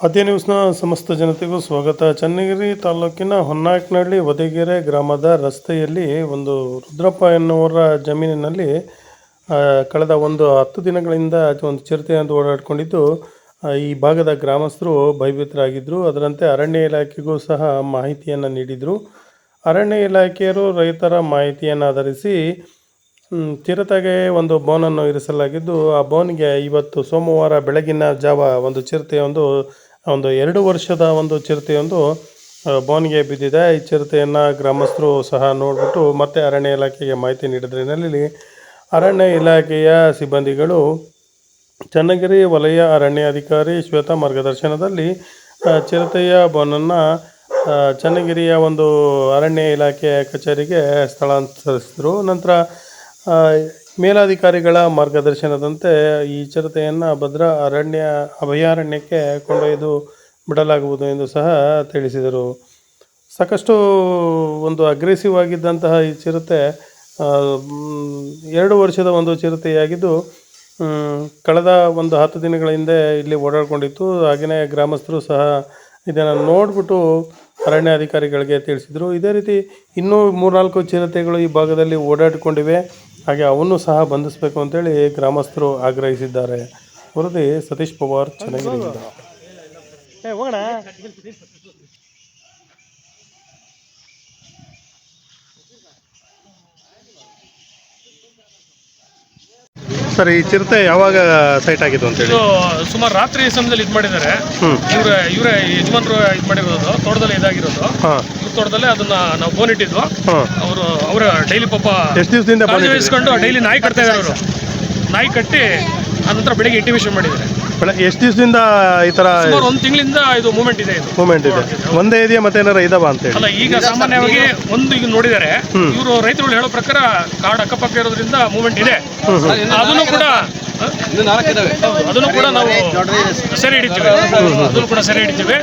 ಆದ್ಯ ನ್ಯೂಸ್ನ ಸಮಸ್ತ ಜನತೆಗೂ ಸ್ವಾಗತ. ಚನ್ನಗಿರಿ ತಾಲೂಕಿನ ಹೊನ್ನಾಕನಹಳ್ಳಿ ವದೆಗೆರೆ ಗ್ರಾಮದ ರಸ್ತೆಯಲ್ಲಿ ಒಂದು ರುದ್ರಪ್ಪ ಎನ್ನುವರ ಜಮೀನಿನಲ್ಲಿ ಕಳೆದ ಒಂದು ಹತ್ತು ದಿನಗಳಿಂದ ಒಂದು ಚಿರತೆಯನ್ನು ಓಡಾಡಿಕೊಂಡಿದ್ದು ಈ ಭಾಗದ ಗ್ರಾಮಸ್ಥರು ಭಯಭೀತರಾಗಿದ್ದರು ಅದರಂತೆ ಅರಣ್ಯ ಇಲಾಖೆಗೂ ಸಹ ಮಾಹಿತಿಯನ್ನು ನೀಡಿದರು. ಅರಣ್ಯ ಇಲಾಖೆಯರು ರೈತರ ಮಾಹಿತಿಯನ್ನು ಆಧರಿಸಿ ಚಿರತೆಗೆ ಒಂದು ಬೋನನ್ನು ಇರಿಸಲಾಗಿದ್ದು, ಆ ಬೋನ್ಗೆ ಇವತ್ತು ಸೋಮವಾರ ಬೆಳಗಿನ ಜಾವ ಒಂದು ಚಿರತೆಯೊಂದು, ಒಂದು ಎರಡು ವರ್ಷದ ಒಂದು ಚಿರತೆಯೊಂದು ಬೋನ್ಗೆ ಬಿದ್ದಿದೆ. ಈ ಚಿರತೆಯನ್ನು ಗ್ರಾಮಸ್ಥರು ಸಹ ನೋಡಿಬಿಟ್ಟು ಮತ್ತೆ ಅರಣ್ಯ ಇಲಾಖೆಗೆ ಮಾಹಿತಿ ನೀಡಿದ ಹಿನ್ನೆಲೆಯಲ್ಲಿ ಅರಣ್ಯ ಇಲಾಖೆಯ ಸಿಬ್ಬಂದಿಗಳು, ಚನ್ನಗಿರಿ ವಲಯ ಅರಣ್ಯಾಧಿಕಾರಿ ಶ್ವೇತಾ ಮಾರ್ಗದರ್ಶನದಲ್ಲಿ ಚಿರತೆಯ ಬೋನನ್ನು ಚನ್ನಗಿರಿಯ ಒಂದು ಅರಣ್ಯ ಇಲಾಖೆ ಕಚೇರಿಗೆ ಸ್ಥಳಾಂತರಿಸಿದರು. ನಂತರ ಮೇಲಾಧಿಕಾರಿಗಳ ಮಾರ್ಗದರ್ಶನದಂತೆ ಈ ಚಿರತೆಯನ್ನು ಭದ್ರಾ ಅರಣ್ಯ, ಅಭಯಾರಣ್ಯಕ್ಕೆ ಕೊಂಡೊಯ್ದು ಬಿಡಲಾಗುವುದು ಎಂದು ಸಹ ತಿಳಿಸಿದರು. ಸಾಕಷ್ಟು ಒಂದು ಅಗ್ರೆಸಿವ್ ಆಗಿದ್ದಂತಹ ಈ ಚಿರತೆ ಎರಡು ವರ್ಷದ ಒಂದು ಚಿರತೆಯಾಗಿದ್ದು ಕಳೆದ ಒಂದು ಹತ್ತು ದಿನಗಳ ಹಿಂದೆ ಇಲ್ಲಿ ಓಡಾಡ್ಕೊಂಡಿತ್ತು. ಹಾಗೆಯೇ ಗ್ರಾಮಸ್ಥರು ಸಹ ಇದನ್ನು ನೋಡಿಬಿಟ್ಟು ಅರಣ್ಯಾಧಿಕಾರಿಗಳಿಗೆ ತಿಳಿಸಿದರು. ಇದೇ ರೀತಿ ಇನ್ನೂ ಮೂರ್ನಾಲ್ಕು ಚಿರತೆಗಳು ಈ ಭಾಗದಲ್ಲಿ ಓಡಾಡಿಕೊಂಡಿವೆ. ಹಾಗೆ ಅವನ್ನು ಸಹ ಬಂಧಿಸಬೇಕು ಅಂತೇಳಿ ಗ್ರಾಮಸ್ಥರು ಆಗ್ರಹಿಸಿದ್ದಾರೆ. ವರದಿ ಸತೀಶ್ ಪವಾರ್ ಚೆನ್ನಾಗಿ ಸರ್ ಈ ಚಿರತೆ ಯಾವಾಗ ಸೈಟ್ ಆಗಿದ್ದು ಅಂತೇಳಿ? ಇದು ಸುಮಾರು ರಾತ್ರಿ ಸಮಯದಲ್ಲಿ ಇದು ಮಾಡಿದ್ದಾರೆ. ಹ್ಞೂ ಇವ್ರ ಇವರೇ ಯಜಮಾನ್ರು ಇದು ಮಾಡಿರೋದು ತೋಟದಲ್ಲಿ ಇದಾಗಿರೋದು. ಹಾಂ. ಇವ್ರ ತೋಟದಲ್ಲೇ ಅದನ್ನ ನಾವು ಫೋನ್ ಇಟ್ಟಿದ್ವು. ಅವರು ಅವರ ಡೈಲಿ ಪಾಪ ಎಷ್ಟು ದಿವಸದಿಂದ ವಹಿಸ್ಕೊಂಡು ಡೈಲಿ ನಾಯಿ ಕಟ್ತಾ ಇದ್ದಾರೆ ಅವರು. ನಾಯಿ ಕಟ್ಟಿ ಆನಂತರ ಬೆಳಿಗ್ಗೆ ಇಂಟಿಮೇಷನ್ ಮಾಡಿದ್ದಾರೆ. ಎಷ್ಟು ದಿವಸದಿಂದ ಈ ತರ ಸುಮಾರು ಒಂದು ತಿಂಗಳಿಂದ ಇದು ಮೂವ್ಮೆಂಟ್ ಇದೆ ಇದು. ಮೂಮೆಂಟ್ ಇದೆ. ಒಂದೇ ಇದೆಯಾ ಮತ್ತೆ ಏನಾರ ಇದಾವ ಅಂತೇಳಿ ಅಲ್ಲ ಈಗ ಸಾಮಾನ್ಯವಾಗಿ ಒಂದು ಈಗ ನೋಡಿದ್ದಾರೆ. ಇವರು ರೈತರು ಹೇಳೋ ಪ್ರಕಾರ ಕಾಡು ಅಕ್ಕಪಕ್ಕ ಇರೋದ್ರಿಂದ ಮೂವ್ಮೆಂಟ್ ಇದೆ. ಅದನ್ನು ಕೂಡ ಅದನ್ನು ಕೂಡ ನಾವು ಸೆರೆ ಹಿಡಿತೀವಿ. ಅದನ್ನು ಕೂಡ ಸೆರೆ ಹಿಡಿತೀವಿ.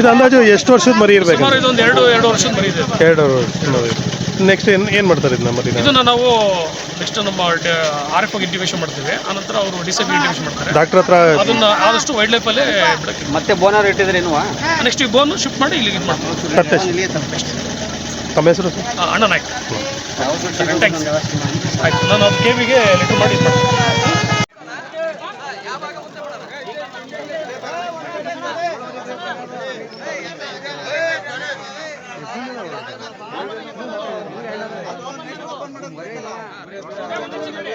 ಇದು ಅಂದಾಜು ಎಷ್ಟು ವರ್ಷದ ಮರಿ ಇರಬೇಕು ಸುಮಾರು ಇದೊಂದು ಎರಡು ಎರಡು ವರ್ಷದ ಮರಿ ಇದೆ. ಎರಡು ವರ್ಷ ನೆಕ್ಸ್ಟ್ ಏನು ಏನು ಮಾಡ್ತಾರೆ ಇದನ್ನ ಮತ್ತೆ ಇದನ್ನ ನಾವು ನೆಕ್ಸ್ಟ್ ನಮ್ಮ ಆರ್ ಎಫ್ ಇಂಟಿಮೇಷನ್ ಮಾಡ್ತೀವಿ ಆನಂತರ ಅವರು ಡಿಸೇಬಲ್ ಇಂಟಿಮೇಷನ್ ಮಾಡ್ತಾರೆ ಡಾಕ್ಟರ್ ಹತ್ರ ಅದನ್ನ ಆದಷ್ಟು ವೈಲ್ಡ್ ಲೈಫ್ ಅಲ್ಲೇ ಬಿಡಕ್ಕೆ ಮತ್ತೆ ಬೋನರ್ ಇಟ್ಟಿದ್ರೆ ಏನುವಾ ನೆಕ್ಸ್ಟ್ ಈ ಬೋನ್ ಶಿಫ್ಟ್ ಮಾಡಿ ಇಲ್ಲಿಗೆ ಇದು ಮಾಡ್ತೀವಿ ತಮ್ಮ ಹೆಸರು ಸರ್ ಆ, ಅಣ್ಣ ನಾಯ್ಕ ಥ್ಯಾಂಕ್ಸ್ ಆಯ್ತು ನಾನು ಅದು ಕೆ ವಿಗೆ ಲೆಟರ್ ಮಾಡಿ ಇದು ಮಾಡ್ತೀನಿ